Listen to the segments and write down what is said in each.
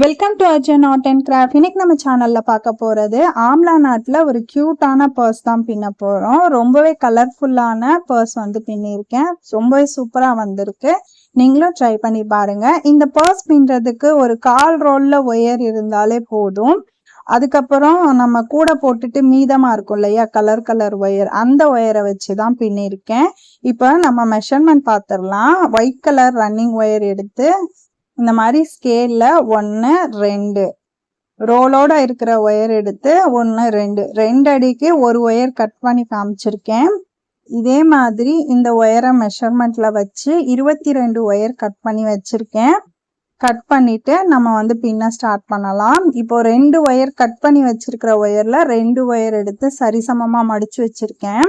Welcome to Arjun art and craft இன்னைக்கு நம்ம சேனல்ல பார்க்க போறது ஆம்லா நாட்டில் ஒரு கியூட்டான பர்ஸ் தான் பின்ன போறோம். ரொம்பவே கலர்ஃபுல்லான பர்ஸ் வந்து பின்னிருக்கேன். ரொம்பவே சூப்பரா வந்திருக்கு. நீங்களும் ட்ரை பண்ணி பாருங்க. இந்த பர்ஸ் பின்னுறதுக்கு ஒரு கால் ரோல்ல ஒயர் இருந்தாலே போதும். அதுக்கப்புறம் நம்ம கூட போட்டுட்டு மீதமா இருக்கும் இல்லையா? கலர் கலர் ஒயர் அந்த ஒயரை வச்சு தான் பின்னிருக்கேன். இப்போ நம்ம மெஷர்மெண்ட் பார்த்துடலாம். ஒயிட் கலர் ரன்னிங் ஒயர் எடுத்து இந்த மாதிரி ஸ்கேலில் ஒன்று ரெண்டு. ரோலோட இருக்கிற ஒயர் எடுத்து ஒன்று ரெண்டு. ரெண்டு அடிக்கு ஒரு ஒயர் கட் பண்ணி காமிச்சிருக்கேன். இதே மாதிரி இந்த ஒயரை மெஷர்மெண்ட்டில் வச்சு இருபத்தி ரெண்டு ஒயர் கட் பண்ணி வச்சுருக்கேன். கட் பண்ணிவிட்டு நம்ம வந்து பின்ன ஸ்டார்ட் பண்ணலாம். இப்போ ரெண்டு ஒயர் கட் பண்ணி வச்சுருக்கிற ஒயரில் ரெண்டு ஒயர் எடுத்து சரிசமமாக மடித்து வச்சுருக்கேன்.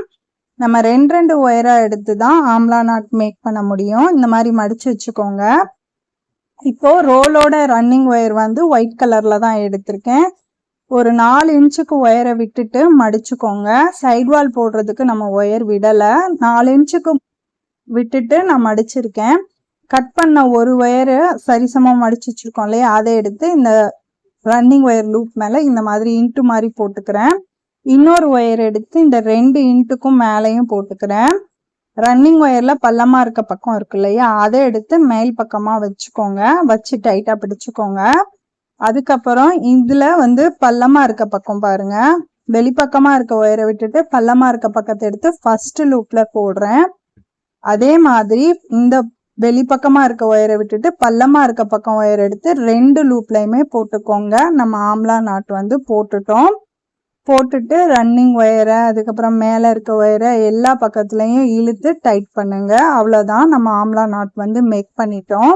நம்ம ரெண்டு ரெண்டு ஒயரை எடுத்து தான் ஆம்லா நாட் மேக் பண்ண முடியும். இந்த மாதிரி மடித்து வச்சுக்கோங்க. இப்போ ரோலோட ரன்னிங் ஒயர் வந்து ஒயிட் கலர்ல தான் எடுத்திருக்கேன். ஒரு நாலு இன்ச்சுக்கு ஒயரை விட்டுட்டு மடிச்சுக்கோங்க. சைட் வால் போடுறதுக்கு நம்ம ஒயர் விடலை. நாலு இன்ச்சுக்கு விட்டுட்டு நான் மடிச்சிருக்கேன். கட் பண்ண ஒரு ஒயரு சரிசமம் மடிச்சு வச்சிருக்கோம் இல்லையா? அதை எடுத்து இந்த ரன்னிங் ஒயர் லூப் மேலே இந்த மாதிரி இன்ட்டு மாதிரி போட்டுக்கிறேன். இன்னொரு ஒயர் எடுத்து இந்த ரெண்டு இன்ட்டுக்கும் மேலேயும் போட்டுக்கிறேன். ரன்னிங் ஒயர்ல பள்ளமா இருக்க பக்கம் இருக்கு இல்லையா? அதை எடுத்து மேல் பக்கமா வச்சுக்கோங்க. வச்சு டைட்டா பிடிச்சுக்கோங்க. அதுக்கப்புறம் இதுல வந்து பள்ளமா இருக்க பக்கம் பாருங்க. வெளிப்பக்கமா இருக்க ஒயரை விட்டுட்டு பள்ளமா இருக்க பக்கத்தை எடுத்து ஃபர்ஸ்ட் லூப்ல போடுறேன். அதே மாதிரி இந்த வெளிப்பக்கமா இருக்க ஒயரை விட்டுட்டு பள்ளமா இருக்க பக்கம் ஒயர் எடுத்து ரெண்டு லூப்லயுமே போட்டுக்கோங்க. நம்ம ஆம்லா நாட் வந்து போட்டுட்டோம். போட்டுட்டு ரன்னிங் ஒயரை அதுக்கப்புறம் மேலே இருக்க ஒயரை எல்லா பக்கத்துலேயும் இழுத்து டைட் பண்ணுங்க. அவ்வளோதான் நம்ம ஆம்லா நாட் வந்து மேக் பண்ணிட்டோம்.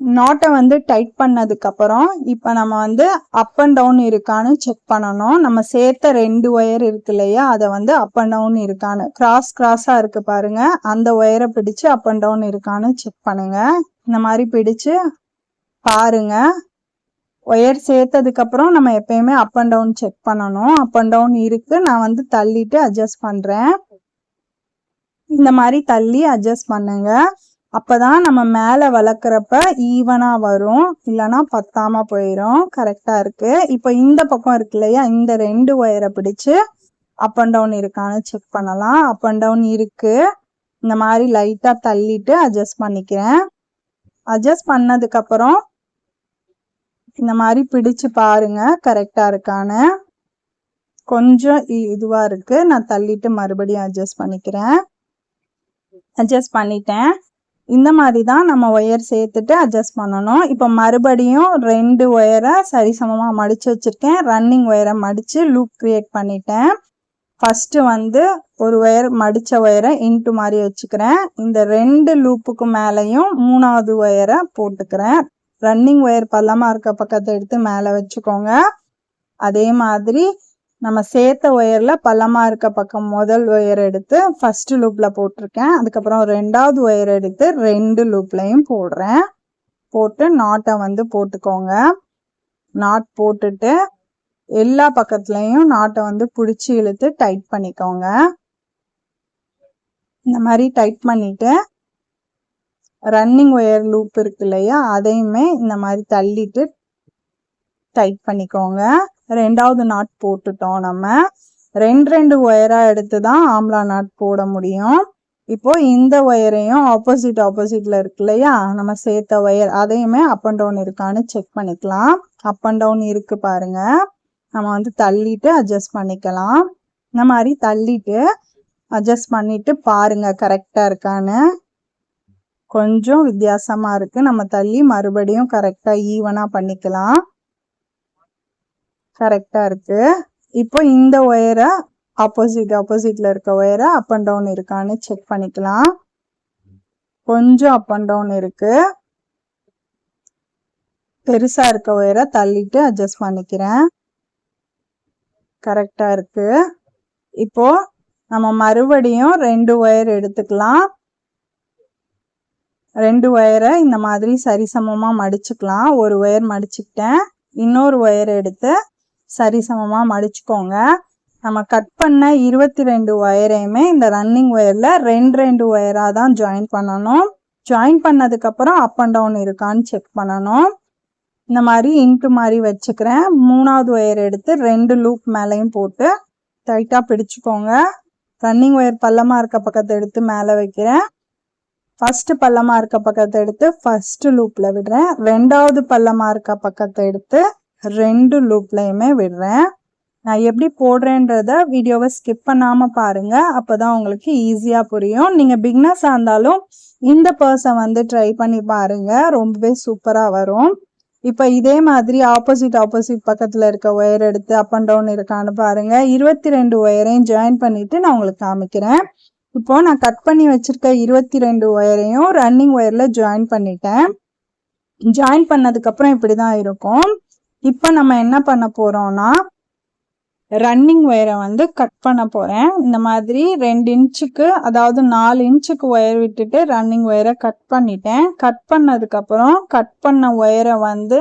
நாட்டை வந்து டைட் பண்ணதுக்கப்புறம் இப்போ நம்ம வந்து அப் அண்ட் டவுன் இருக்கான்னு செக் பண்ணணும். நம்ம சேர்த்த ரெண்டு ஒயர் இருக்கு இல்லையா அதை வந்து அப் அண்ட் டவுன் இருக்கான்னு. கிராஸ் கிராஸாக இருக்கு பாருங்க. அந்த ஒயரை பிடிச்சு அப் அண்ட் டவுன் இருக்கான்னு செக் பண்ணுங்க. இந்த மாதிரி பிடிச்சு பாருங்க. ஒயர் சேர்த்ததுக்கப்புறம் நம்ம எப்பயுமே அப் அண்ட் டவுன் செக் பண்ணணும். அப் அண்ட் டவுன் இருக்குது நான் வந்து தள்ளிட்டு அட்ஜஸ்ட் பண்ணுறேன் இந்த மாதிரி தள்ளி அட்ஜஸ்ட் பண்ணுங்க. அப்போதான் நம்ம மேலே வளர்க்குறப்ப ஈவனாக வரும். இல்லைன்னா பத்தாம போயிடும் கரெக்டாக இருக்கு. இப்போ இந்த பக்கம் இருக்கு இல்லையா? இந்த ரெண்டு ஒயரை பிடிச்சு அப் அண்ட் டவுன் இருக்கான்னு செக் பண்ணலாம். அப் அண்ட் டவுன் இருக்கு. இந்த மாதிரி லைட்டாக தள்ளிட்டு அட்ஜஸ்ட் பண்ணிக்கிறேன். அட்ஜஸ்ட் பண்ணதுக்கப்புறம் இந்த மாதிரி பிடிச்சு பாருங்க. கரெக்டாக இருக்கான்னு. கொஞ்சம் இதுவாக இருக்குது இருக்கு. நான் தள்ளிட்டு மறுபடியும் அட்ஜஸ்ட் பண்ணிக்கிறேன். அட்ஜஸ்ட் பண்ணிட்டேன். இந்த மாதிரி தான் நம்ம ஒயர் சேர்த்துட்டு அட்ஜஸ்ட் பண்ணணும். இப்போ மறுபடியும் ரெண்டு ஒயரை சரிசமமாக மடித்து வச்சுருக்கேன். ரன்னிங் ஒயரை மடித்து லூப் க்ரியேட் பண்ணிட்டேன். ஃபஸ்ட்டு வந்து ஒரு ஒயர் மடித்த ஒயரை இன்ட்டு மாதிரி வச்சுக்கிறேன். இந்த ரெண்டு லூப்புக்கு மேலேயும் மூணாவது ஒயரை போட்டுக்கிறேன். ரன்னிங் ஒயர் பள்ளமாக இருக்க பக்கத்தை எடுத்து மேலே வச்சுக்கோங்க. அதே மாதிரி நம்ம சேர்த்த ஒயரில் பள்ளமாக இருக்க பக்கம் முதல் ஒயர் எடுத்து ஃபஸ்ட்டு லூப்பில் போட்டிருக்கேன். அதுக்கப்புறம் ரெண்டாவது ஒயர் எடுத்து ரெண்டு லூப்லையும் போடுறேன். போட்டு நாட்டை வந்து போட்டுக்கோங்க. நாட் போட்டுட்டு எல்லா பக்கத்துலேயும் நாட்டை வந்து பிடிச்சி இழுத்து டைட் பண்ணிக்கோங்க. இந்த மாதிரி டைட் பண்ணிவிட்டு ரன்னிங் ஒயர் லூப் இருக்கு இல்லையா? அதையுமே இந்த மாதிரி தள்ளிட்டு டைட் பண்ணிக்கோங்க. ரெண்டாவது நாட் போட்டுட்டோம் நம்ம. ரெண்டு ரெண்டு ஒயரா எடுத்து தான் ஆம்லா நாட் போட முடியும். இப்போ இந்த ஒயரையும் ஆப்போசிட் ஆப்போசிட்ல இருக்கு இல்லையா? நம்ம சேர்த்த ஒயர் அதையுமே அப் அண்ட் டவுன் இருக்கான்னு செக் பண்ணிக்கலாம். அப் அண்ட் டவுன் இருக்கு பாருங்க. நம்ம வந்து தள்ளிட்டு அட்ஜஸ்ட் பண்ணிக்கலாம். இந்த மாதிரி தள்ளிட்டு அட்ஜஸ்ட் பண்ணிட்டு பாருங்க கரெக்டா இருக்கான்னு. கொஞ்சம் வித்தியாசமா இருக்கு. நம்ம தள்ளி மறுபடியும் கரெக்டா ஈவனா பண்ணிக்கலாம். கரெக்டா இருக்கு. இப்போ இந்த ஒயரை ஆப்போசிட் ஆப்போசிட்ல இருக்க ஒயரை அப் அண்ட் டவுன் இருக்கான்னு செக் பண்ணிக்கலாம். கொஞ்சம் அப் அண்ட் டவுன் இருக்கு. பெருசா இருக்க ஒயரை தள்ளிட்டு அட்ஜஸ்ட் பண்ணிக்கிறேன். கரெக்டா இருக்கு. இப்போ நம்ம மறுபடியும் ரெண்டு ஒயர் எடுத்துக்கலாம். ரெண்டு ஒயரை இந்த மாதிரி சரிசமமாக மடிச்சுக்கலாம். ஒரு ஒயர் மடிச்சுக்கிட்டேன். இன்னொரு ஒயர் எடுத்து சரிசமமாக மடிச்சுக்கோங்க. நம்ம கட் பண்ண இருபத்தி ரெண்டு ஒயரையுமே இந்த ரன்னிங் ஒயரில் ரெண்டு ரெண்டு ஒயராக தான் ஜாயின் பண்ணணும். ஜாயின் பண்ணதுக்கப்புறம் அப் அண்ட் டவுன் இருக்கான்னு செக் பண்ணணும். இந்த மாதிரி இன்ட்டு மாதிரி வச்சுக்கிறேன். மூணாவது ஒயர் எடுத்து ரெண்டு லூப் மேலேயும் போட்டு டைட்டாக பிடிச்சுக்கோங்க. ரன்னிங் ஒயர் பள்ளமாக இருக்க பக்கத்தை எடுத்து மேலே வைக்கிறேன். ஃபர்ஸ்ட் பள்ளமாக இருக்க பக்கத்தை எடுத்து ஃபர்ஸ்ட் லூப்பில் விடுறேன். ரெண்டாவது பள்ளமாக இருக்க பக்கத்தை எடுத்து ரெண்டு லூப்லையுமே விடுறேன். நான் எப்படி போடுறேன்றத வீடியோவை ஸ்கிப் பண்ணாமல் பாருங்கள் அப்போ தான் உங்களுக்கு ஈஸியாக புரியும். நீங்கள் பிக்னஸாக இருந்தாலும் இந்த பர்சன் வந்து ட்ரை பண்ணி பாருங்க. ரொம்பவே சூப்பராக வரும். இப்போ இதே மாதிரி ஆப்போசிட் ஆப்போசிட் பக்கத்தில் இருக்க ஒயர் எடுத்து அப் அண்ட் டவுன் இருக்கான்னு பாருங்கள் இருபத்தி ரெண்டு ஒயரையும் ஜாயின் பண்ணிவிட்டு நான் உங்களுக்கு காமிக்கிறேன். இப்போது நான் கட் பண்ணி வச்சுருக்க இருபத்தி ரெண்டு ஒயரையும் ரன்னிங் ஒயரில் ஜாயின் பண்ணிட்டேன். ஜாயின் பண்ணதுக்கப்புறம் இப்படி தான் இருக்கும். இப்போ நம்ம என்ன பண்ண போகிறோம்னா ரன்னிங் ஒயரை வந்து கட் பண்ண போகிறேன் இந்த மாதிரி ரெண்டு இன்ச்சுக்கு அதாவது நாலு இன்ச்சுக்கு ஒயர் விட்டுட்டு ரன்னிங் ஒயரை கட் பண்ணிட்டேன். கட் பண்ணதுக்கப்புறம் கட் பண்ண ஒயரை வந்து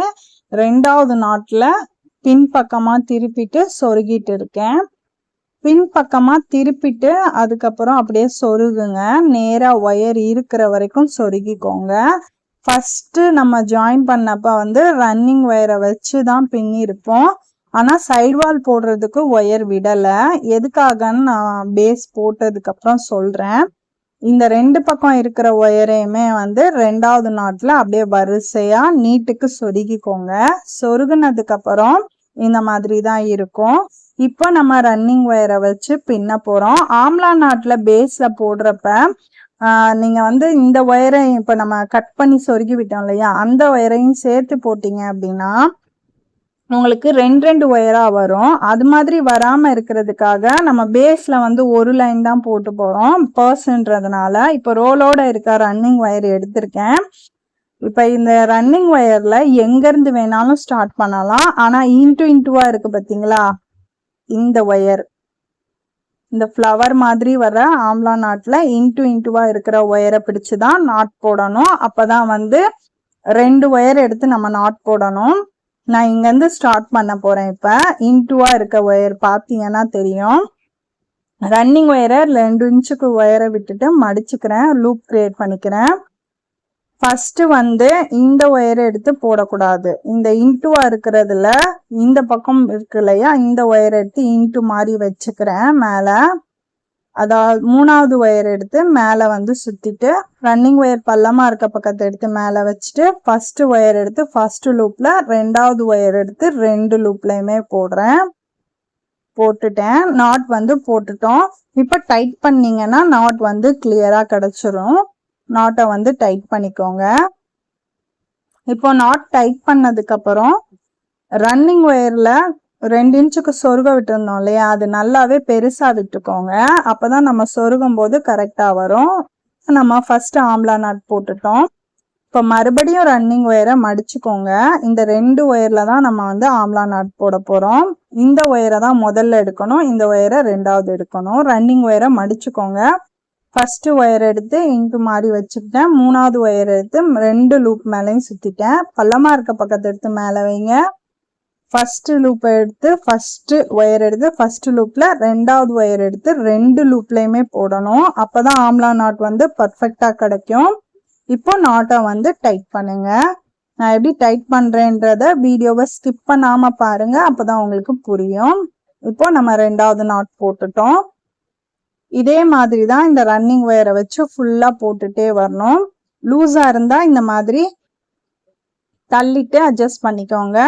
ரெண்டாவது நாட்டில் பின் பக்கமாக திருப்பிட்டு சொருகிட்டு இருக்கேன். பின்பக்கமாக திருப்பிட்டு அதுக்கப்புறம் அப்படியே சொருகுங்க. நேராக ஒயர் இருக்கிற வரைக்கும் சொருகிக்கோங்க. ஃபஸ்ட்டு நம்ம ஜாயின் பண்ணப்ப வந்து ரன்னிங் ஒயரை வச்சு தான் பின்னிருப்போம். ஆனால் சைடு வால் போடுறதுக்கு ஒயர் விடலை. எதுக்காகன்னு நான் பேஸ் போட்டதுக்கப்புறம் சொல்கிறேன் இந்த ரெண்டு பக்கம் இருக்கிற ஒயரையுமே வந்து ரெண்டாவது நாட்டில் அப்படியே வரிசையாக நீட்டுக்கு சொருகிக்கோங்க. சொருகினதுக்கப்புறம் இந்த மாதிரி தான் இருக்கும். இப்போ நம்ம ரன்னிங் ஒயரை வச்சு பின்ன போகிறோம் ஆம்லா நாட்டில் பேஸில் போடுறப்ப நீங்கள் வந்து இந்த ஒயரை இப்போ நம்ம கட் பண்ணி சொருகி விட்டோம் இல்லையா? அந்த ஒயரையும் சேர்த்து போட்டிங்க அப்படின்னா உங்களுக்கு ரெண்டு ரெண்டு ஒயராக வரும். அது மாதிரி வராமல் இருக்கிறதுக்காக நம்ம பேஸில் வந்து ஒரு லைன் தான் போட்டு போகிறோம் பர்ஸ்ன்றதுனால இப்போ ரோலோட இருக்க ரன்னிங் ஒயர் எடுத்திருக்கேன். இப்போ இந்த ரன்னிங் ஒயரில் எங்கேருந்து வேணாலும் ஸ்டார்ட் பண்ணலாம். ஆனால் இன்ட்டு இன்ட்டுவாக இருக்குது பார்த்தீங்களா இந்த ஒயர் இந்த ஃப்ளவர் மாதிரி வர ஆம்லா நாட்டில் இன்ட்டு இன்ட்டுவாக இருக்கிற ஒயரை பிடிச்சுதான் நாட் போடணும். அப்போ தான் வந்து ரெண்டு ஒயர் எடுத்து நம்ம நாட் போடணும். நான் இங்கேருந்து ஸ்டார்ட் பண்ண போகிறேன் இப்போ. இன்ட்டுவாக இருக்க ஒயர் பார்த்தீங்கன்னா தெரியும். ரன்னிங் ஒயரை ரெண்டு இன்ச்சுக்கு ஒயரை விட்டுட்டு மடிச்சுக்கிறேன் லூப் கிரியேட் பண்ணிக்கிறேன். ஃபர்ஸ்ட் வந்து இந்த ஒயரை எடுத்து போடக்கூடாது. இந்த இன்ட்டுவா இருக்கிறதுல இந்த பக்கம் இருக்கு இல்லையா? இந்த ஒயரை எடுத்து இன்ட்டு மாதிரி வச்சுக்கிறேன் மேலே. அதாவது மூணாவது ஒயர் எடுத்து மேலே வந்து சுத்திட்டு ரன்னிங் ஒயர் பள்ளமா இருக்க பக்கத்தை எடுத்து மேலே வச்சுட்டு ஃபர்ஸ்ட் ஒயர் எடுத்து ஃபர்ஸ்ட் லூப்ல ரெண்டாவது ஒயர் எடுத்து ரெண்டு லூப்லையுமே போடுறேன். போட்டுட்டேன். நாட் வந்து போட்டுட்டோம். இப்போ டைட் பண்ணீங்கன்னா நாட் வந்து கிளியரா கிடைச்சிரும். நாட்டை வந்து டைட் பண்ணிக்கோங்க. இப்போ நாட் டைட் பண்ணதுக்கு அப்புறம் ரன்னிங் ஒயரில் ரெண்டு இன்ச்சுக்கு சொருக விட்டுருந்தோம் இல்லையா? அது நல்லாவே பெருசாக விட்டுக்கோங்க. அப்போ தான் நம்ம சொருகும் போது கரெக்டாக வரும். நம்ம ஃபஸ்ட்டு ஆம்லா நாட் போட்டுட்டோம். இப்போ மறுபடியும் ரன்னிங் ஒயரை மடிச்சுக்கோங்க. இந்த ரெண்டு ஒயரில் தான் நம்ம வந்து ஆம்லா நாட் போட போகிறோம் இந்த ஒயரை தான் முதல்ல எடுக்கணும். இந்த ஒயரை ரெண்டாவது எடுக்கணும். ரன்னிங் ஒயரை மடிச்சுக்கோங்க. ஃபஸ்ட்டு ஒயர் எடுத்து இங்கு மாதிரி வச்சுக்கிட்டேன். மூணாவது ஒயர் எடுத்து ரெண்டு லூப் மேலேயும் சுற்றிட்டேன் பள்ளமாக இருக்க பக்கத்தை எடுத்து மேலே வைங்க. ஃபஸ்ட்டு லூப்பை எடுத்து ஃபஸ்ட்டு ஒயர் எடுத்து ஃபஸ்ட்டு லூப்பில் ரெண்டாவது ஒயர் எடுத்து ரெண்டு லூப்லேயுமே போடணும். அப்போ தான் ஆம்லா நாட் வந்து பர்ஃபெக்டாக கிடைக்கும். இப்போ நாட்டை வந்து டைட் பண்ணுங்க. நான் எப்படி டைட் பண்ணுறேன்றத வீடியோவை ஸ்கிப் பண்ணாமல் பாருங்கள் அப்போ தான் உங்களுக்கு புரியும். இப்போ நம்ம ரெண்டாவது நாட் போட்டுட்டோம். இதே மாதிரி தான் இந்த ரன்னிங் ஒயரை வச்சு ஃபுல்லாக போட்டுட்டே வரணும். லூஸாக இருந்தால் இந்த மாதிரி தள்ளிட்டு அட்ஜஸ்ட் பண்ணிக்கோங்க.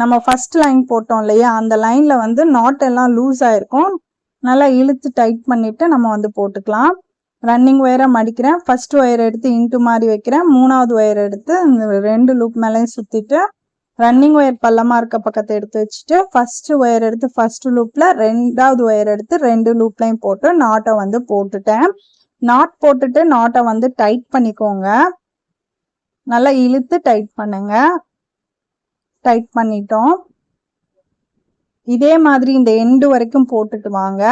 நம்ம ஃபர்ஸ்ட் லைன் போட்டோம் இல்லையா? அந்த லைனில் வந்து நாட் எல்லாம் லூஸ் ஆயிருக்கும் நல்லா இழுத்து டைட் பண்ணிட்டு நம்ம வந்து போட்டுக்கலாம். ரன்னிங் ஒயரை மடிக்கிறேன். ஃபர்ஸ்ட் ஒயர் எடுத்து இன்ட்டு மாதிரி வைக்கிறேன். மூணாவது ஒயர் எடுத்து இந்த ரெண்டு லூப் மேலேயும் சுற்றிட்டு ரன்னிங் ஒயர் பள்ளமாக இருக்க பக்கத்தை எடுத்து வச்சுட்டு ஃபஸ்ட்டு ஒயர் எடுத்து ஃபஸ்ட்டு லூப்பில் ரெண்டாவது ஒயர் எடுத்து ரெண்டு லூப்லையும் போட்டு நாட்டை வந்து போட்டுட்டேன். நாட் போட்டுட்டு நாட்டை வந்து டைட் பண்ணிக்கோங்க. நல்லா இழுத்து டைட் பண்ணுங்க. டைட் பண்ணிட்டோம். இதே மாதிரி இந்த எண்டு வரைக்கும் போட்டுட்டு வாங்க.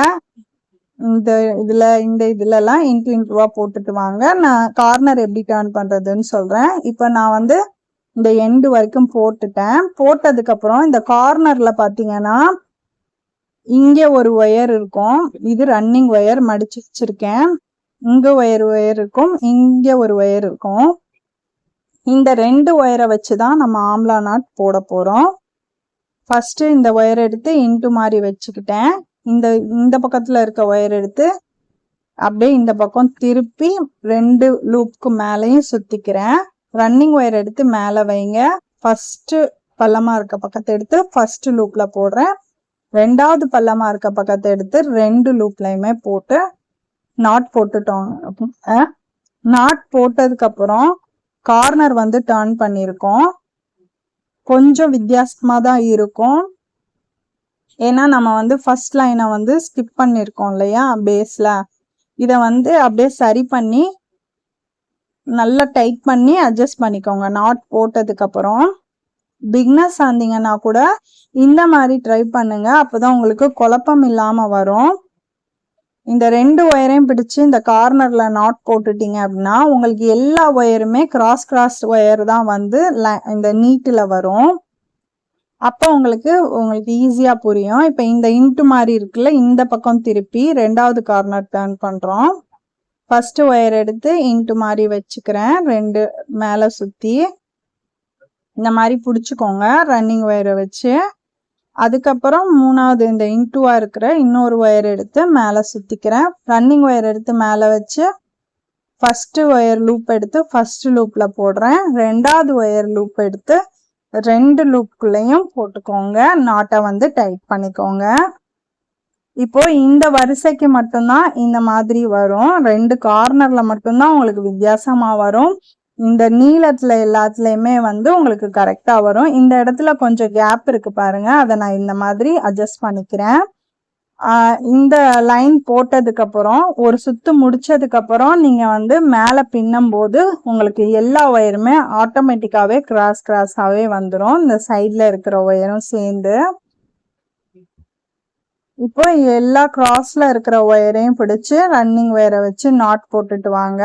இந்த இதுல இந்த இதுலலாம் இன்ட்டு இன்ட்டுவா போட்டுட்டு வாங்க. நான் கார்னர் எப்படி டேர்ன் பண்றதுன்னு சொல்றேன். இப்போ நான் வந்து இந்த எண்டு வரைக்கும் போட்டுட்டேன். போட்டதுக்கப்புறம் இந்த கார்னரில் பார்த்தீங்கன்னா இங்கே ஒரு ஒயர் இருக்கும். இது ரன்னிங் ஒயர் மடிச்சு வச்சிருக்கேன். இங்கே ஒயர் ஒயர் இருக்கும். இங்கே ஒரு ஒயர் இருக்கும். இந்த ரெண்டு ஒயரை வச்சு தான் நம்ம ஆம்லா நாட் போட போகிறோம் ஃபஸ்ட்டு இந்த ஒயர் எடுத்து இன்ட்டு மாதிரி வச்சுக்கிட்டேன். இந்த இந்த பக்கத்தில் இருக்க ஒயர் எடுத்து அப்படியே இந்த பக்கம் திருப்பி ரெண்டு லூப்க்கு மேலேயும் சுற்றிக்கிறேன் ரன்னிங் ஒயர் எடுத்து மேலே வைங்க. ஃபஸ்ட்டு பள்ளமாக இருக்க பக்கத்தை எடுத்து ஃபஸ்ட்டு லூப்பில் போடுறேன். ரெண்டாவது பள்ளமாக இருக்க பக்கத்தை எடுத்து ரெண்டு லூப்லையுமே போட்டு நாட் போட்டுட்டோம். நாட் போட்டதுக்கப்புறம் கார்னர் வந்து டர்ன் பண்ணியிருக்கோம் கொஞ்சம் வித்தியாசமாக தான் இருக்கும். ஏன்னா நம்ம வந்து ஃபர்ஸ்ட் லைனை வந்து ஸ்கிப் பண்ணியிருக்கோம் இல்லையா? பேஸில் இதை வந்து அப்படியே சரி பண்ணி நல்லா டைட் பண்ணி அட்ஜஸ்ட் பண்ணிக்கோங்க. நாட் போட்டதுக்கப்புறம் பிக்னஸ் ஆந்தீங்கன்னா கூட இந்த மாதிரி ட்ரை பண்ணுங்க. அப்போதான் உங்களுக்கு குழப்பம் இல்லாமல் வரும். இந்த ரெண்டு ஒயரையும் பிடிச்சு இந்த கார்னர்ல நாட் போட்டுட்டீங்க அப்படின்னா உங்களுக்கு எல்லா ஒயருமே கிராஸ் கிராஸ் ஒயர் தான் வந்து இந்த நீட்டில் வரும். அப்போ உங்களுக்கு உங்களுக்கு ஈஸியா புரியும். இப்போ இந்த இன்ட்டு மாதிரி இருக்குல்ல இந்த பக்கம் திருப்பி ரெண்டாவது கார்னர் டர்ன் பண்றோம். ஃபஸ்ட்டு ஒயர் எடுத்து இன்ட்டு மாதிரி வச்சுக்கிறேன். ரெண்டு மேலே சுற்றி இந்த மாதிரி பிடிச்சிக்கோங்க. ரன்னிங் ஒயரை வச்சு. அதுக்கப்புறம் மூணாவது இந்த இன்ட்டுவாக இருக்கிற இன்னொரு ஒயர் எடுத்து மேலே சுற்றிக்கிறேன் ரன்னிங் ஒயர் எடுத்து மேலே வச்சு ஃபஸ்ட்டு ஒயர் லூப் எடுத்து ஃபஸ்ட்டு லூப்பில் போடுறேன். ரெண்டாவது ஒயர் லூப் எடுத்து ரெண்டு லூப்புக்குள்ளேயும் போட்டுக்கோங்க. நாட்டை வந்து டைட் பண்ணிக்கோங்க. இப்போ இந்த வரிசைக்கு மட்டும்தான் இந்த மாதிரி வரும். ரெண்டு கார்னர்ல மட்டும்தான் உங்களுக்கு வித்தியாசமா வரும். இந்த நீளத்துல எல்லாத்துலயுமே வந்து உங்களுக்கு கரெக்டா வரும். இந்த இடத்துல கொஞ்சம் கேப் இருக்கு பாருங்க. அதை நான் இந்த மாதிரி அட்ஜஸ்ட் பண்ணிக்கிறேன். இந்த லைன் போட்டதுக்கு அப்புறம் ஒரு சுத்து முடிச்சதுக்கு அப்புறம் நீங்க வந்து மேல பின்னும் போது உங்களுக்கு எல்லா ஒயருமே ஆட்டோமேட்டிக்காவே கிராஸ் கிராஸாவே வந்துடும் இந்த சைட்ல இருக்கிற ஒயரும் சேர்ந்து. இப்போ எல்லா கிராஸ்ல இருக்கிற ஒயரையும் பிடிச்சு ரன்னிங் ஒயரை வச்சு நாட் போட்டுட்டு வாங்க.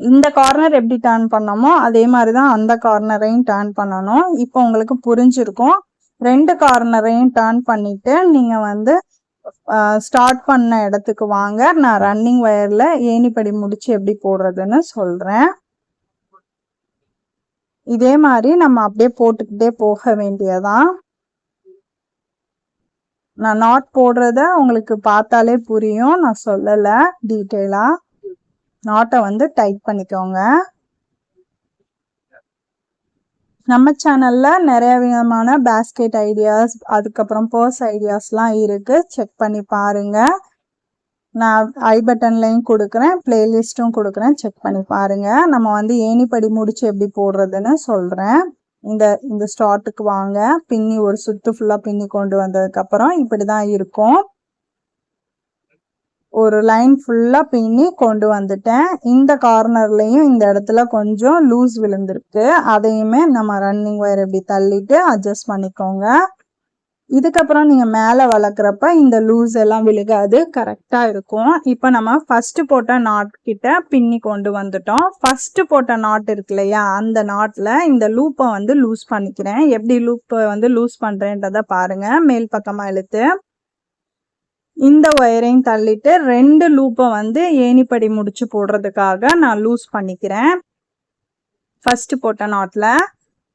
இந்த கார்னர் எப்படி டர்ன் பண்ணோமோ அதே மாதிரி தான் அந்த கார்னரையும் டர்ன் பண்ணணும். இப்போ உங்களுக்கு புரிஞ்சிருக்கும். ரெண்டு கார்னரையும் டர்ன் பண்ணிட்டு நீங்க வந்து ஸ்டார்ட் பண்ண இடத்துக்கு வாங்க. நான் ரன்னிங் ஒயரில் ஏணிப்படி முடிச்சு எப்படி போடுறதுன்னு சொல்றேன். இதே மாதிரி நம்ம அப்படியே போட்டுக்கிட்டே போக வேண்டியதான் நான் நாட் போடுறத உங்களுக்கு பார்த்தாலே புரியும். நான் சொல்லலை. டீட்டெயிலாக நாட்டை வந்து டைட் பண்ணிக்கோங்க. நம்ம சேனல்ல நிறைய விதமான பேஸ்கெட் ஐடியாஸ் அதுக்கப்புறம் பர்ஸ் ஐடியாஸ்லாம் இருக்கு. செக் பண்ணி பாருங்க. நான் ஐ பட்டன்லையும் கொடுக்குறேன். பிளேலிஸ்ட்டும் கொடுக்குறேன். செக் பண்ணி பாருங்க. நம்ம வந்து ஏணிப்படி முடிச்சு எப்படி போடுறதுன்னு சொல்றேன். இந்த இந்த ஸ்டார்ட்டுக்கு வாங்க. பின்னி ஒரு சுத்து ஃபுல்லாக பின்னி கொண்டு வந்ததுக்கப்புறம் இப்படி தான் இருக்கும். ஒரு லைன் ஃபுல்லாக பின்னி கொண்டு வந்துட்டேன். இந்த கார்னர்லையும் இந்த இடத்துல கொஞ்சம் லூஸ் விழுந்திருக்கு. அதையுமே நம்ம ரன்னிங் ஒயர் இப்படி தள்ளிட்டு அட்ஜஸ்ட் பண்ணிக்கோங்க. இதுக்கப்புறம் நீங்கள் மேலே வளர்க்குறப்ப இந்த லூஸ் எல்லாம் விழுகாது கரெக்டாக இருக்கும். இப்போ நம்ம ஃபஸ்ட்டு போட்ட நாட் கிட்ட பின்னி கொண்டு வந்துட்டோம். ஃபஸ்ட்டு போட்ட நாட் இருக்கு இல்லையா அந்த நாட்டில் இந்த லூப்பை வந்து லூஸ் பண்ணிக்கிறேன். எப்படி லூப்பை வந்து லூஸ் பண்ணுறேன்றதை பாருங்கள் மேல் பக்கமாக இழுத்து இந்த ஒயரையும் தள்ளிட்டு ரெண்டு லூப்பை வந்து ஏணிப்படி முடிச்சு போடுறதுக்காக நான் லூஸ் பண்ணிக்கிறேன். ஃபஸ்ட்டு போட்ட நாட்டில்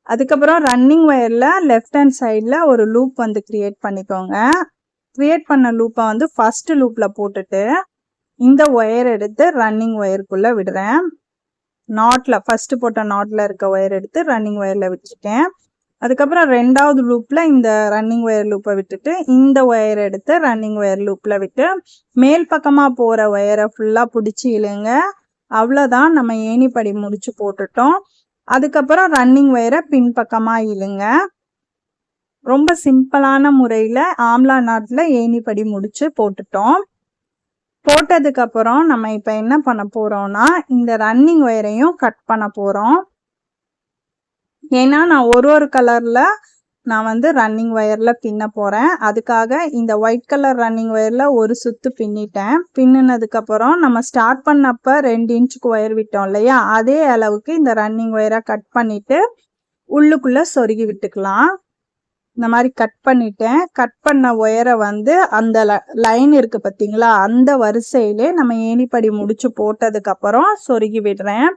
அதுக்கப்புறம் ரன்னிங் ஒயரில் லெஃப்ட் ஹேண்ட் சைடில் ஒரு லூப் வந்து க்ரியேட் பண்ணிக்கோங்க. க்ரியேட் பண்ண லூப்பை வந்து ஃபஸ்ட்டு லூப்பில் போட்டுட்டு இந்த ஒயர் எடுத்து ரன்னிங் ஒயருக்குள்ளே விடுறேன். நாட்டில் ஃபஸ்ட்டு போட்ட நாட்டில் இருக்க ஒயர் எடுத்து ரன்னிங் ஒயரில் விட்டுட்டேன். அதுக்கப்புறம் ரெண்டாவது லூப்பில் இந்த ரன்னிங் ஒயர் லூப்பை விட்டுட்டு இந்த ஒயர் எடுத்து ரன்னிங் ஒயர் லூப்பில் விட்டு மேல் பக்கமாக போகிற ஒயரை ஃபுல்லாக பிடிச்சி இழுங்க. அவ்வளோதான் நம்ம ஏணிப்படி முடிச்சு போட்டுட்டோம். அதுக்கப்புறம் ரன்னிங் ஒயரை பின்பக்கமாக இழுங்க. ரொம்ப சிம்பிளான முறையில் ஆம்லா நாட்டில் ஏணிப்படி முடித்து போட்டுட்டோம். போட்டதுக்கப்புறம் நம்ம இப்போ என்ன பண்ண போகிறோம்னா இந்த ரன்னிங் ஒயரையும் கட் பண்ண போகிறோம் ஏன்னா நான் ஒரு ஒரு கலரில் நான் வந்து ரன்னிங் ஒயரில் பின்ன போகிறேன் அதுக்காக இந்த ஒயிட் கலர் ரன்னிங் ஒயரில் ஒரு சுத்து பின்னிட்டேன். பின்னினதுக்கப்புறம் நம்ம ஸ்டார்ட் பண்ணப்ப ரெண்டு இன்ச்சுக்கு ஒயர் விட்டோம் இல்லையா? அதே அளவுக்கு இந்த ரன்னிங் ஒயரை கட் பண்ணிவிட்டு உள்ளுக்குள்ளே சொருகி விட்டுக்கலாம். இந்த மாதிரி கட் பண்ணிட்டேன். கட் பண்ண ஒயரை வந்து அந்த லைன் இருக்குது பார்த்தீங்களா அந்த வரிசையிலே நம்ம ஏணிப்படி முடிச்சு போட்டதுக்கப்புறம் சொருகி விடுறேன்.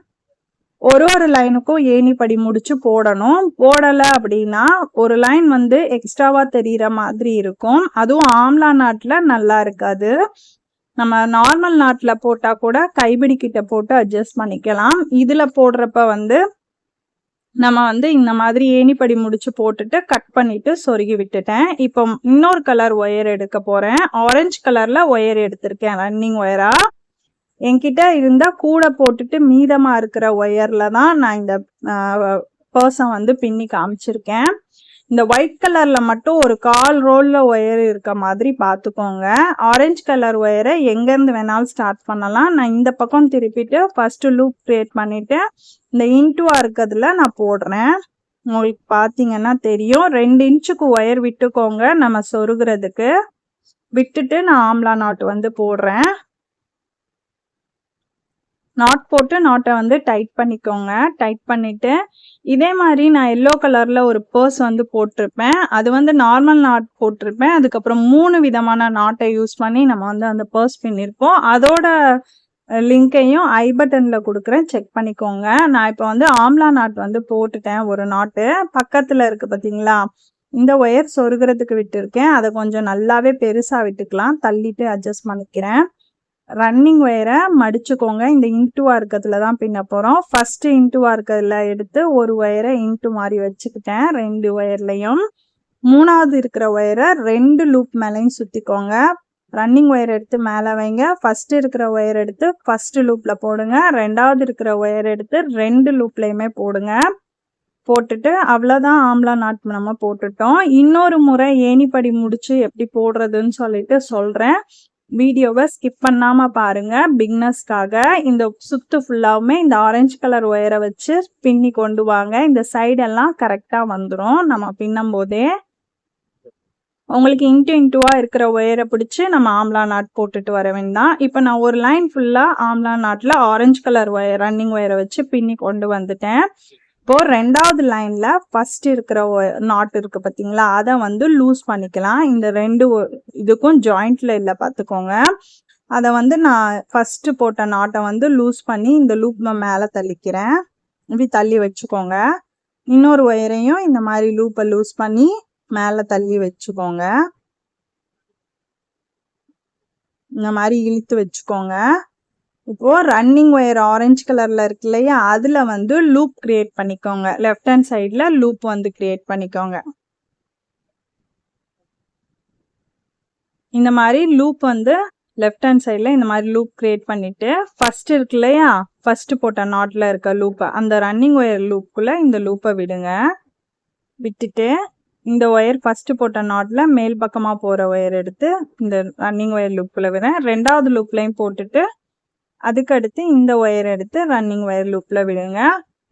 ஒரு ஒரு லைனுக்கும் ஏணிப்படி முடிச்சு போடணும். போடலை அப்படின்னா ஒரு லைன் வந்து எக்ஸ்ட்ராவா தெரியிற மாதிரி இருக்கும். அதுவும் ஆம்லா நாட்டில் நல்லா இருக்காது. நம்ம நார்மல் நாட்டில் போட்டால் கூட கைபிடி கிட்ட போட்டு அட்ஜஸ்ட் பண்ணிக்கலாம். இதில் போடுறப்ப வந்து நம்ம வந்து இந்த மாதிரி ஏணிப்படி முடிச்சு போட்டுட்டு கட் பண்ணிட்டு சொருகி விட்டுட்டேன். இப்போ இன்னொரு கலர் ஒயர் எடுக்க போறேன். ஆரஞ்சு கலர்ல ஒயர் எடுத்திருக்கேன் ரன்னிங் ஒயரா என்கிட்ட இருந்தால் கூட போட்டுட்டு மீதமாக இருக்கிற ஒயரில் தான் நான் இந்த பர்சன் வந்து பின்னி காமிச்சிருக்கேன். இந்த ஒயிட் கலரில் மட்டும் ஒரு கால் ரோலில் ஒயர் இருக்க மாதிரி பார்த்துக்கோங்க ஆரஞ்சு கலர் ஒயரை எங்கேருந்து வேணாலும் ஸ்டார்ட் பண்ணலாம். நான் இந்த பக்கம் திருப்பிட்டு ஃபஸ்ட்டு லூப் கிரியேட் பண்ணிவிட்டு இந்த இன்ட்டுவா இருக்கிறதுல நான் போடுறேன். உங்களுக்கு பார்த்தீங்கன்னா தெரியும். ரெண்டு இன்ச்சுக்கு ஒயர் விட்டுக்கோங்க நம்ம சொருகிறதுக்கு. விட்டுட்டு நான் ஆம்லா நாட்டு வந்து போடுறேன். நாட் போட்டு நாட்டை வந்து டைட் பண்ணிக்கோங்க. டைட் பண்ணிவிட்டு இதே மாதிரி நான் எல்லோ கலரில் ஒரு பர்ஸ் வந்து போட்டிருப்பேன். அது வந்து நார்மல் நாட் போட்டிருப்பேன். அதுக்கப்புறம் மூணு விதமான நாட்டை யூஸ் பண்ணி நம்ம வந்து அந்த பர்ஸ் பின்னிருப்போம் அதோட லிங்கையும் ஐ பட்டனில் கொடுக்குறேன். செக் பண்ணிக்கோங்க. நான் இப்போ வந்து ஆம்லா நாட் வந்து போட்டுட்டேன் ஒரு நாட்டு பக்கத்தில் இருக்குது பார்த்தீங்களா இந்த ஒயர் சொருகிறதுக்கு விட்டுருக்கேன். அதை கொஞ்சம் நல்லாவே பெருசாக விட்டுக்கலாம். தள்ளிட்டு அட்ஜஸ்ட் பண்ணிக்கிறேன். ரன்னிங் ஒயரை மடிச்சுக்கோங்க. இந்த இன்ட்டுவா இருக்கிறதுல தான் பின்ன போகிறோம் ஃபஸ்ட்டு இன்ட்டுவா இருக்கிறதுல எடுத்து ஒரு ஒயரை இன்ட்டு மாதிரி வச்சுக்கிட்டேன். ரெண்டு ஒயர்லையும் மூணாவது இருக்கிற ஒயரை ரெண்டு லூப் மேலேயும் சுற்றிக்கோங்க ரன்னிங் ஒயர் எடுத்து மேலே வைங்க. ஃபஸ்ட்டு இருக்கிற ஒயர் எடுத்து ஃபஸ்ட்டு லூப்பில் போடுங்க. ரெண்டாவது இருக்கிற ஒயர் எடுத்து ரெண்டு லூப்லேயுமே போடுங்க. போட்டுட்டு அவ்வளோதான் ஆம்லா நாட் நம்ம போட்டுட்டோம். இன்னொரு முறை ஏணிப்படி முடிச்சு எப்படி போடுறதுன்னு சொல்லிட்டு சொல்கிறேன் வீடியோவை ஸ்கிப் பண்ணாமல் பாருங்கள் பிக்னஸ்க்காக இந்த சுத்து ஃபுல்லாவுமே இந்த ஆரஞ்சு கலர் ஒயரை வச்சு பின்னி கொண்டு வாங்க. இந்த சைடெல்லாம் கரெக்டாக வந்துடும் நம்ம பின்னும் போதே உங்களுக்கு இன்ட்டு இன்ட்டுவாக இருக்கிற ஒயரை பிடிச்சி நம்ம ஆம்லா நாட் போட்டுட்டு வர வேண்டாம். இப்போ நான் ஒரு லைன் ஃபுல்லாக ஆம்லா நாட்டில் ஆரஞ்சு கலர் ஒயர் ரன்னிங் ஒயரை வச்சு பின்னி கொண்டு வந்துட்டேன். இப்போ ரெண்டாவது லைன்ல ஃபர்ஸ்ட் இருக்கிற நாட் இருக்கு பார்த்தீங்களா அதை வந்து லூஸ் பண்ணிக்கலாம். இந்த ரெண்டு இதுக்கும் ஜாயிண்ட்ல இல்லை பார்த்துக்கோங்க அதை வந்து நான் ஃபர்ஸ்ட் போட்ட நாட்டை வந்து லூஸ் பண்ணி இந்த லூப் மேலே தள்ளிக்கிறேன். இப்படி தள்ளி வச்சுக்கோங்க. இன்னொரு ஒயரையும் இந்த மாதிரி லூப்பை லூஸ் பண்ணி மேலே தள்ளி வச்சுக்கோங்க. இந்த மாதிரி இழுத்து வச்சுக்கோங்க. இப்போ ரன்னிங் ஒயர் ஆரஞ்சு கலர்ல இருக்கு இல்லையா? அதுல வந்து லூப் கிரியேட் பண்ணிக்கோங்க. லெஃப்ட் ஹேண்ட் சைட்ல லூப் வந்து கிரியேட் பண்ணிக்கோங்க. இந்த மாதிரி லூப் வந்து லெஃப்ட் ஹேண்ட் சைடில் இந்த மாதிரி லூப் கிரியேட் பண்ணிட்டு ஃபர்ஸ்ட் இருக்கு இல்லையா? ஃபர்ஸ்ட் போட்ட நாட்ல இருக்க லூப்பை அந்த ரன்னிங் ஒயர் லூப்புக்குள்ள இந்த லூப்பை விடுங்க. விட்டுட்டு இந்த ஒயர் ஃபர்ஸ்ட் போட்ட நாட்ல மேல் பக்கமாக போகிற ஒயர் எடுத்து இந்த ரன்னிங் ஒயர் லூப்பில் விடுறேன். ரெண்டாவது லூப்லையும் போட்டுட்டு அதுக்கடுத்து இந்த ஒயர் எடுத்து ரன்னிங் ஒயர் லூப்பில் விடுங்க.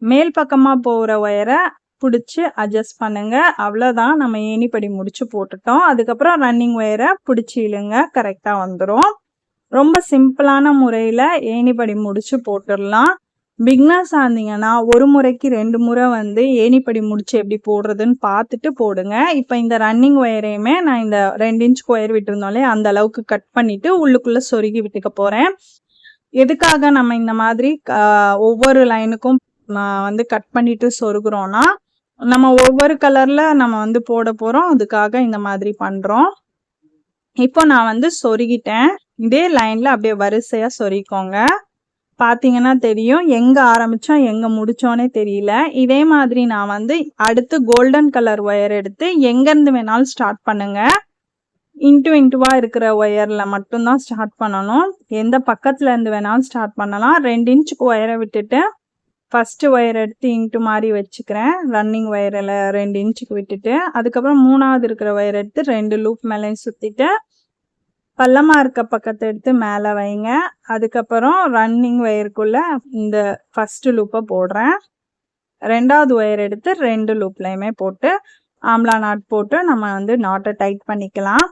மேல் பக்கமாக போகிற ஒயரை பிடிச்சி அட்ஜஸ்ட் பண்ணுங்கள் அவ்வளோதான் நம்ம ஏணிப்படி முடிச்சு போட்டுட்டோம். அதுக்கப்புறம் ரன்னிங் ஒயரை பிடிச்சி இழுங்க. கரெக்டாக வந்துடும் ரொம்ப சிம்பிளான முறையில் ஏணிப்படி முடிச்சு போட்டுடலாம். பிக்னஸ் ஆனீங்கன்னா ஒரு முறைக்கு ரெண்டு முறை வந்து ஏணிப்படி முடிச்சு எப்படி போடுறதுன்னு பார்த்துட்டு போடுங்க. இப்போ இந்த ரன்னிங் ஒயரையுமே நான் இந்த ரெண்டு இன்ச் ஒயர் விட்டுருந்தோம்லே அந்த அளவுக்கு கட் பண்ணிட்டு உள்ளுக்குள்ளே சொருகி விட்டுக்க போகிறேன் எதுக்காக நம்ம இந்த மாதிரி ஒவ்வொரு லைனுக்கும் வந்து கட் பண்ணிட்டு சொருகிறோம்னா நம்ம ஒவ்வொரு கலர்ல நம்ம வந்து போட போறோம். அதுக்காக இந்த மாதிரி பண்றோம். இப்போ நான் வந்து சொருகிட்டேன். இதே லைன்ல அப்படியே வரிசையா சொருகிக்கோங்க. பாத்தீங்கன்னா தெரியும். எங்க ஆரம்பிச்சோம் எங்க முடிச்சோன்னே தெரியல. இதே மாதிரி நான் வந்து அடுத்து கோல்டன் கலர் ஒயர் எடுத்து எங்கேருந்து வேணாலும் ஸ்டார்ட் பண்ணுங்க. இன்ட்டு இன்ட்டுவாக இருக்கிற ஒயரில் மட்டும்தான் ஸ்டார்ட் பண்ணணும். எந்த பக்கத்தில் இருந்து வேணாலும் ஸ்டார்ட் பண்ணலாம். ரெண்டு இன்ச்சுக்கு ஒயரை விட்டுட்டு ஃபஸ்ட்டு ஒயர் எடுத்து இன்ட்டு மாதிரி வச்சுக்கிறேன். ரன்னிங் ஒயரில் ரெண்டு இன்ச்சுக்கு விட்டுட்டு அதுக்கப்புறம் மூணாவது இருக்கிற ஒயர் எடுத்து ரெண்டு லூப் மேலேயும் சுற்றிட்டு பள்ளமாக இருக்க பக்கத்தை எடுத்து மேலே வைங்க. அதுக்கப்புறம் ரன்னிங் ஒயருக்குள்ளே இந்த ஃபஸ்ட்டு லூப்பை போடுறேன். ரெண்டாவது ஒயர் எடுத்து ரெண்டு லூப்லையுமே போட்டு ஆம்லா நாட் போட்டு நம்ம வந்து நாட்டை டைட் பண்ணிக்கலாம்.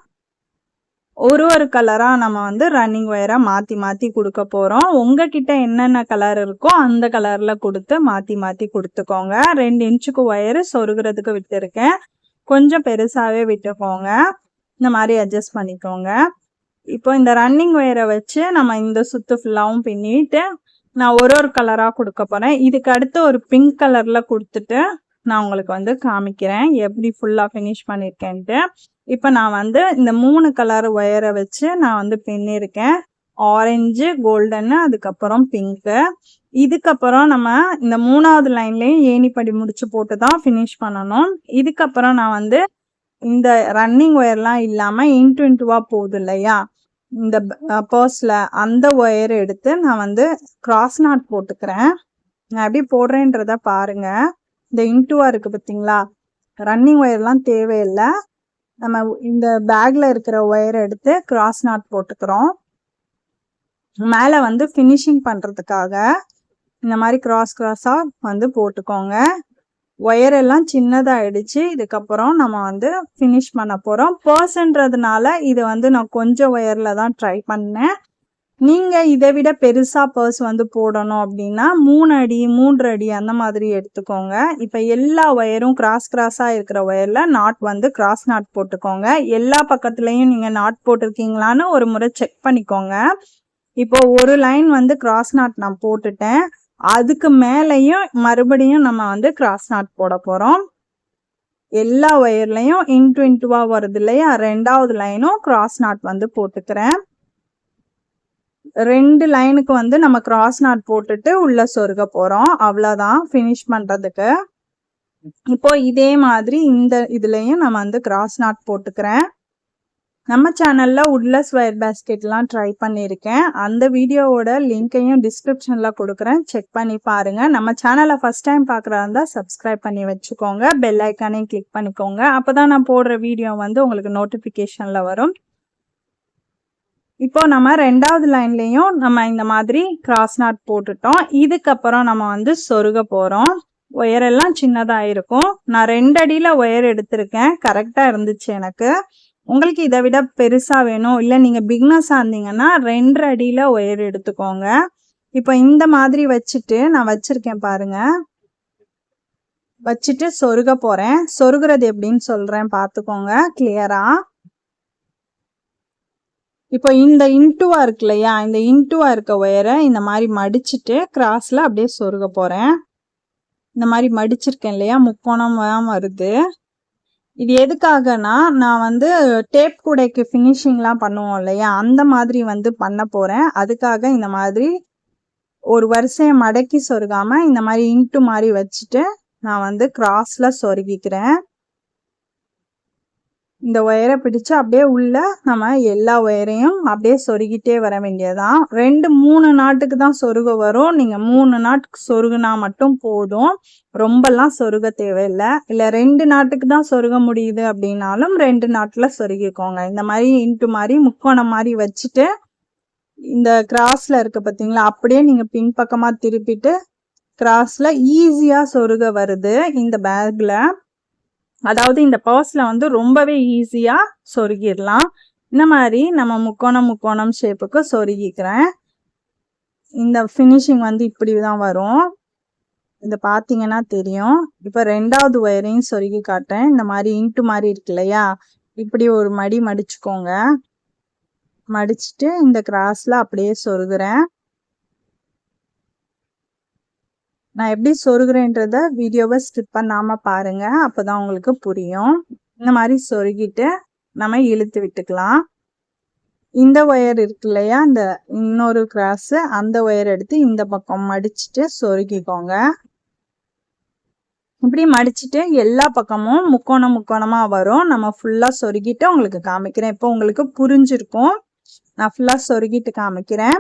ஒரு ஒரு கலராக நம்ம வந்து ரன்னிங் ஒயரை மாற்றி மாற்றி கொடுக்க போகிறோம் உங்ககிட்ட என்னென்ன கலர் இருக்கோ அந்த கலரில் கொடுத்து மாற்றி மாற்றி கொடுத்துக்கோங்க. ரெண்டு இன்ச்சுக்கு ஒயரு சொருகிறதுக்கு விட்டுருக்கேன். கொஞ்சம் பெருசாகவே விட்டுக்கோங்க. இந்த மாதிரி அட்ஜஸ்ட் பண்ணிக்கோங்க. இப்போ இந்த ரன்னிங் ஒயரை வச்சு நம்ம இந்த சுத்து ஃபுல்லாகவும் பின்னிட்டு நான் ஒரு ஒரு கலராக கொடுக்க போகிறேன் இதுக்கு அடுத்து ஒரு பிங்க் கலரில் கொடுத்துட்டு நான் உங்களுக்கு வந்து காமிக்கிறேன். எப்படி ஃபுல்லாக ஃபினிஷ் பண்ணியிருக்கேன்ட்டு இப்போ நான் வந்து இந்த மூணு கலர் ஒயரை வச்சு நான் வந்து பின்னிருக்கேன் ஆரஞ்சு கோல்டன்னு அதுக்கப்புறம் பிங்க்கு இதுக்கப்புறம் நம்ம இந்த மூணாவது லைன்லேயும் ஏணிப்படி முடிச்சு போட்டு தான் ஃபினிஷ் பண்ணணும். இதுக்கப்புறம் நான் வந்து இந்த ரன்னிங் ஒயர்லாம் இல்லாமல் இன்ட்டு இன்ட்டுவாக போகுது இல்லையா? இந்த பர்ஸில் அந்த ஒயர் எடுத்து நான் வந்து கிராஸ் நாட் போட்டுக்கிறேன். நான் எப்படி போடுறேன்றத பாருங்க. இந்த இன்ட்டுவாக இருக்குது பார்த்தீங்களா ரன்னிங் ஒயர்லாம் தேவையில்லை. நம்ம இந்த பேக்ல இருக்கிற ஒயர் எடுத்து கிராஸ் நாட் போட்டுக்கிறோம். மேலே வந்து ஃபினிஷிங் பண்ணுறதுக்காக இந்த மாதிரி கிராஸ் கிராஸாக வந்து போட்டுக்கோங்க. ஒயர் எல்லாம் சின்னதாகிடுச்சு இதுக்கப்புறம் நம்ம வந்து ஃபினிஷ் பண்ண போகிறோம் பர்ஸ்ன்றதுனால இது வந்து நான் கொஞ்சம் ஒயரில் தான் ட்ரை பண்ணேன். நீங்கள் இதை விட பெருசாக பர்ஸ் வந்து போடணும் அப்படின்னா மூணு அடி மூன்று அடி அந்த மாதிரி எடுத்துக்கோங்க. இப்போ எல்லா ஒயரும் கிராஸ் கிராஸாக இருக்கிற ஒயரில் நாட் வந்து கிராஸ் நாட் போட்டுக்கோங்க. எல்லா பக்கத்துலேயும் நீங்கள் நாட் போட்டிருக்கீங்களான்னு ஒரு முறை செக் பண்ணிக்கோங்க. இப்போ ஒரு லைன் வந்து கிராஸ் நாட் நான் போட்டுட்டேன். அதுக்கு மேலேயும் மறுபடியும் நம்ம வந்து கிராஸ் நாட் போட போகிறோம் எல்லா ஒயர்லையும் இன்ட்டு இன்ட்டுவாக வருது இல்லையா? ரெண்டாவது லைனும் கிராஸ் நாட் வந்து போட்டுக்கிறேன். ரெண்டு லைனுக்கு வந்து நம்ம கிராஸ் நாட் போட்டுட்டு உள்ள சொருக போகிறோம் அவ்வளோதான் ஃபினிஷ் பண்ணுறதுக்கு இப்போ இதே மாதிரி இந்த இதுலேயும் நம்ம வந்து கிராஸ் நாட் போட்டுக்கிறேன். நம்ம சேனலில் உள்ள ஸ்வயர் பேஸ்கெட்லாம் ட்ரை பண்ணியிருக்கேன். அந்த வீடியோவோட லிங்க்கையும் டிஸ்கிரிப்ஷனில் கொடுக்குறேன். செக் பண்ணி பாருங்கள் நம்ம சேனலை ஃபஸ்ட் டைம் பார்க்குறா இருந்தால் சப்ஸ்கிரைப் பண்ணி வச்சுக்கோங்க. பெல் ஐக்கானையும் கிளிக் பண்ணிக்கோங்க. அப்போ தான் நான் போடுற வீடியோ வந்து உங்களுக்கு நோட்டிஃபிகேஷனில் வரும். இப்போ நம்ம ரெண்டாவது லைன்லேயும் நம்ம இந்த மாதிரி கிராஸ் நாட் போட்டுட்டோம். இதுக்கப்புறம் நம்ம வந்து சொருக போகிறோம் ஒயரெல்லாம் சின்னதாக இருக்கும் நான் ரெண்டு அடியில் ஒயர் எடுத்திருக்கேன். கரெக்டாக இருந்துச்சு எனக்கு. உங்களுக்கு இதை விட பெருசாக வேணும். இல்லை நீங்கள் பிக்னஸாக இருந்தீங்கன்னா ரெண்டரை அடியில் ஒயர் எடுத்துக்கோங்க. இப்போ இந்த மாதிரி வச்சுட்டு நான் வச்சுருக்கேன் பாருங்க. வச்சுட்டு சொருக போகிறேன் சொருகிறது எப்படின்னு சொல்கிறேன் பார்த்துக்கோங்க. கிளியராக இப்போ இந்த இன்ட்டுவா இருக்கு இல்லையா இந்த இன்ட்டுவா இருக்க ஒயரை இந்த மாதிரி மடிச்சுட்டு கிராஸில் அப்படியே சொருக போகிறேன் இந்த மாதிரி மடிச்சிருக்கேன் இல்லையா? முக்கோணம் வருது. இது எதுக்காகனா நான் வந்து டேப் கூடைக்கு ஃபினிஷிங்லாம் பண்ணுவோம் இல்லையா? அந்த மாதிரி வந்து பண்ண போகிறேன் அதுக்காக இந்த மாதிரி ஒரு வரிசையை மடக்கி சொருகாமல் இந்த மாதிரி இன்ட்டு மாதிரி வச்சுட்டு நான் வந்து கிராஸில் சொருகிக்கிறேன். இந்த ஒயரை பிடிச்சு அப்படியே உள்ள நம்ம எல்லா ஒயரையும் அப்படியே சொருகிட்டே வர வேண்டியதான் ரெண்டு மூணு நாட்டுக்கு தான் சொருக வரும். நீங்கள் மூணு நாட்டுக்கு சொருகுனா மட்டும் போதும். ரொம்பலாம் சொருக தேவையில்லை. இல்லை ரெண்டு நாட்டுக்கு தான் சொருக முடியுது அப்படின்னாலும் ரெண்டு நாட்டில் சொருகிக்கோங்க. இந்த மாதிரி இன்ட்டு மாதிரி முக்கோணம் மாதிரி வச்சுட்டு இந்த கிராஸில் இருக்க பார்த்தீங்களா அப்படியே நீங்கள் பின்பக்கமாக திருப்பிட்டு கிராஸில் ஈஸியாக சொருக வருது இந்த பேக்கில் அதாவது இந்த பர்ஸில் வந்து ரொம்பவே ஈஸியாக சொருகிடலாம். இந்த மாதிரி நம்ம முக்கோணம் முக்கோணம் ஷேப்புக்கு சொருகிக்கிறேன். இந்த ஃபினிஷிங் வந்து இப்படி தான் வரும். இதை பார்த்தீங்கன்னா தெரியும். இப்போ ரெண்டாவது ஒயரையும் சொருகி காட்டேன் இந்த மாதிரி இன்ட்டு மாதிரி இருக்கு இல்லையா? இப்படி ஒரு மடி மடிச்சுக்கோங்க. மடிச்சுட்டு இந்த கிராஸில் அப்படியே சொருகிறேன். நான் எப்படி சொருகிறேன்றத வீடியோவை ஸ்கிப் பண்ணாமல் பாருங்கள் அப்போ தான் உங்களுக்கு புரியும். இந்த மாதிரி சொருகிட்டு நம்ம இழுத்து விட்டுக்கலாம். இந்த ஒயர் இருக்கு இல்லையா? இந்த இன்னொரு கிராஸு அந்த ஒயர் எடுத்து இந்த பக்கம் மடிச்சுட்டு சொருகிக்கோங்க. இப்படி மடிச்சுட்டு எல்லா பக்கமும் முக்கோணம் முக்கோணமாக வரும். நம்ம ஃபுல்லாக சொருகிட்டு உங்களுக்கு காமிக்கிறேன். இப்போ உங்களுக்கு புரிஞ்சிருக்கும். நான் ஃபுல்லாக சொருகிட்டு காமிக்கிறேன்.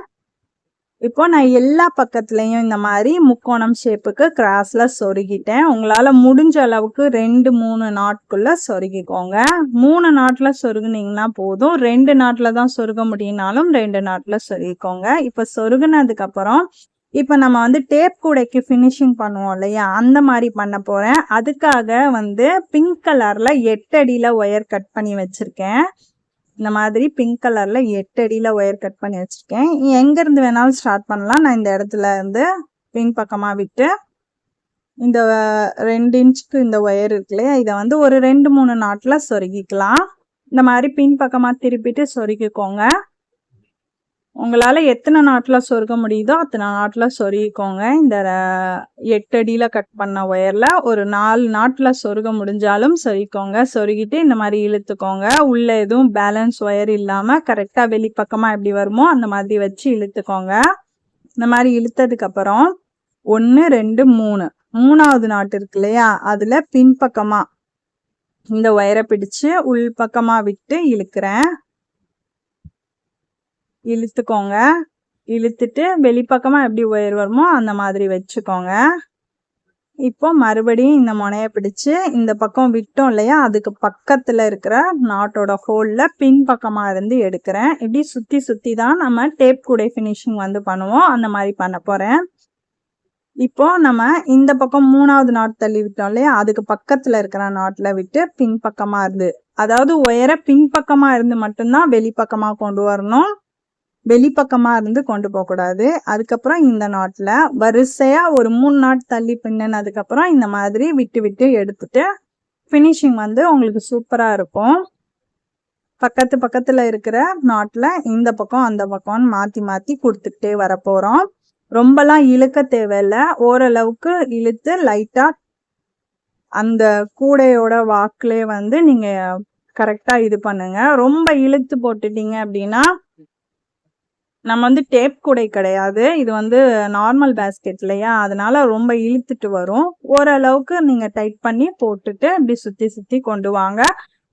இப்போ நான் எல்லா பக்கத்துலேயும் இந்த மாதிரி முக்கோணம் ஷேப்புக்கு கிராஸில் சொருகிட்டேன். உங்களால் முடிஞ்ச அளவுக்கு ரெண்டு மூணு நாட்குள்ளே சொருகிக்கோங்க. மூணு நாட்டில் சொருகுனீங்கன்னா போதும். ரெண்டு நாட்டில் தான் சொருக முடியினாலும் ரெண்டு நாட்டில் சொருகிக்கோங்க. இப்போ சொருகுனதுக்கப்புறம் இப்போ நம்ம வந்து டேப் கூடைக்கு ஃபினிஷிங் பண்ணுவோம் இல்லையா? அந்த மாதிரி பண்ண போகிறேன் அதுக்காக வந்து பிங்க் கலரில் எட்டு அடியில் ஒயர் கட் பண்ணி வச்சுருக்கேன். இந்த மாதிரி பிங்க் கலரில் எட்டு அடியில் ஒயர் கட் பண்ணி வச்சுருக்கேன். எங்கேருந்து வேணாலும் ஸ்டார்ட் பண்ணலாம். நான் இந்த இடத்துல இருந்து பின் பக்கமாக விட்டு இந்த ரெண்டு இன்ச்சுக்கு இந்த ஒயர் இருக்கு இல்லையா? இதை வந்து ஒரு ரெண்டு மூணு நாட்டில் சொருகிக்கலாம். இந்த மாதிரி பின் பக்கமாக திருப்பிட்டு சொருகிக்கோங்க. உங்களால் எத்தனை நாட்டில் சொருக முடியுதோ அத்தனை நாட்டில் சொருகிக்கோங்க. இந்த ர- எட்டு அடியில் கட் பண்ண ஒயரில் ஒரு நாலு நாட்டில் சொருக முடிஞ்சாலும் சொருகிக்கோங்க. சொருகிட்டு இந்த மாதிரி இழுத்துக்கோங்க. உள்ளே எதுவும் பேலன்ஸ் ஒயர் இல்லாமல் கரெக்டாக வெளிப்பக்கமாக எப்படி வருமோ அந்த மாதிரி வச்சு இழுத்துக்கோங்க. இந்த மாதிரி இழுத்ததுக்கப்புறம் ஒன்று ரெண்டு மூணு. மூணாவது நாட்டு இருக்கு இல்லையா? அதில் பின்பக்கமாக இந்த ஒயரை பிடிச்சு உள்பக்கமாக விட்டு இழுக்கிறேன். இழுத்துக்கோங்க. இழுத்துட்டு வெளிப்பக்கமாக எப்படி ஒயர் வருமோ அந்த மாதிரி வச்சுக்கோங்க. இப்போ மறுபடியும் இந்த முனையை பிடிச்சு இந்த பக்கம் விட்டோம் இல்லையா அதுக்கு பக்கத்தில் இருக்கிற நாட்டோட ஹோலில் பின் பக்கமாக இருந்து எடுக்கிறேன். இப்படி சுற்றி சுற்றி தான் நம்ம டேப் கூடை ஃபினிஷிங் வந்து பண்ணுவோம். அந்த மாதிரி பண்ண போகிறேன் இப்போ நம்ம இந்த பக்கம் மூணாவது நாட் தள்ளி விட்டோம் இல்லையா அதுக்கு பக்கத்தில் இருக்கிற நாட்டில் விட்டு பின் பக்கமாக இருந்து அதாவது ஒயரை பின்பக்கமாக இருந்து மட்டும்தான் வெளிப்பக்கமாக கொண்டு வரணும். வெளிப்பக்கமாக இருந்து கொண்டு போகக்கூடாது. அதுக்கப்புறம் இந்த நாட்டில் வரிசையாக ஒரு மூணு நாட் தள்ளி பின்னினதுக்கப்புறம் இந்த மாதிரி விட்டு விட்டு எடுத்துட்டு ஃபினிஷிங் வந்து உங்களுக்கு சூப்பராக இருக்கும். பக்கத்து பக்கத்தில் இருக்கிற நாட்டில் இந்த பக்கம் அந்த பக்கம்னு மாற்றி மாற்றி கொடுத்துக்கிட்டே வரப்போகிறோம் ரொம்பலாம் இழுக்க தேவையில்ல. ஓரளவுக்கு இழுத்து லைட்டாக அந்த கூடையோட வாக்குலயே வந்து நீங்கள் கரெக்டாக இது பண்ணுங்க. ரொம்ப இழுத்து போட்டுட்டீங்க அப்படின்னா நம்ம வந்து டேப் கூடை கிடையாது. இது வந்து நார்மல் பேஸ்கெட் இல்லையா? அதனால ரொம்ப இழுத்துட்டு வரும். ஓரளவுக்கு நீங்கள் டைட் பண்ணி போட்டுட்டு இப்படி சுற்றி சுற்றி கொண்டு வாங்க.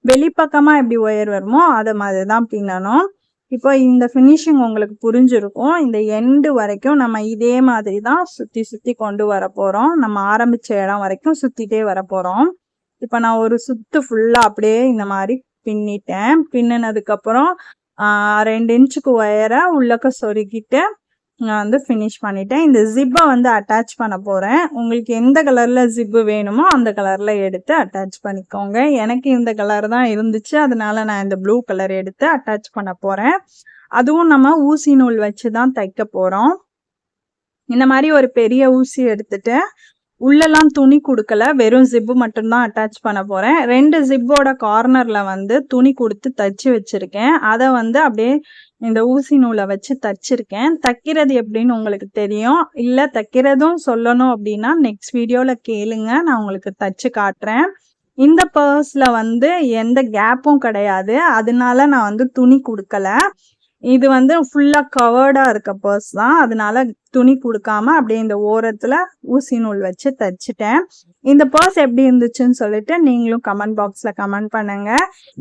வெளிப்பக்கமாக எப்படி ஒயர் வருமோ அதை மாதிரி தான் பின்னணும். இப்போ இந்த ஃபினிஷிங் உங்களுக்கு புரிஞ்சிருக்கும். இந்த எண்டு வரைக்கும் நம்ம இதே மாதிரி தான் சுற்றி சுற்றி கொண்டு வர போகிறோம் நம்ம ஆரம்பிச்ச இடம் வரைக்கும் சுற்றிட்டே வர போகிறோம் இப்போ நான் ஒரு சுத்து ஃபுல்லாக அப்படியே இந்த மாதிரி பின்னிட்டேன். பின்னினதுக்கப்புறம் ரெண்டு இன்ச்சுக்கு ஒயரை உள்ளக்க சொருக்கிட்டு நான் வந்து ஃபினிஷ் பண்ணிட்டேன். இந்த ஜிப்பை வந்து அட்டாச் பண்ண போகிறேன் உங்களுக்கு எந்த கலரில் ஜிப்பு வேணுமோ அந்த கலரில் எடுத்து அட்டாச் பண்ணிக்கோங்க. எனக்கு இந்த கலர் தான் இருந்துச்சு. அதனால நான் இந்த ப்ளூ கலர் எடுத்து அட்டாச் பண்ண போகிறேன் அதுவும் நம்ம ஊசி நூல் வச்சு தான் தைக்க போகிறோம் இந்த மாதிரி ஒரு பெரிய ஊசி எடுத்துட்டு உள்ளெல்லாம் துணி கொடுக்கல வெறும் ஜிப்பு மட்டும்தான் அட்டாச் பண்ண போகிறேன் ரெண்டு ஜிப்போட கார்னரில் வந்து துணி கொடுத்து தச்சு வச்சுருக்கேன். அதை வந்து அப்படியே இந்த ஊசி நூலை வச்சு தச்சிருக்கேன். தைக்கிறது எப்படின்னு உங்களுக்கு தெரியும். இல்லை தைக்கிறதும் சொல்லணும் அப்படின்னா நெக்ஸ்ட் வீடியோவில் கேளுங்க. நான் உங்களுக்கு தச்சு காட்டுறேன். இந்த பர்ஸில் வந்து எந்த கேப்பும் கிடையாது. அதனால நான் வந்து துணி கொடுக்கல. இது வந்து ஃபுல்லாக கவர்டாக இருக்க பர்ஸ் தான். அதனால துணி கொடுக்காம அப்படியே இந்த ஓரத்தில் ஊசி நூல் வச்சு தச்சுட்டேன். இந்த பர்ஸ் எப்படி இருந்துச்சுன்னு சொல்லிட்டு நீங்களும் கமெண்ட் பாக்ஸில் கமெண்ட் பண்ணுங்க.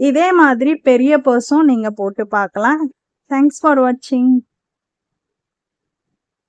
இதே மாதிரி பெரிய பர்ஸும் நீங்கள் போட்டு பார்க்கலாம். தேங்க்ஸ் ஃபார் வாட்சிங்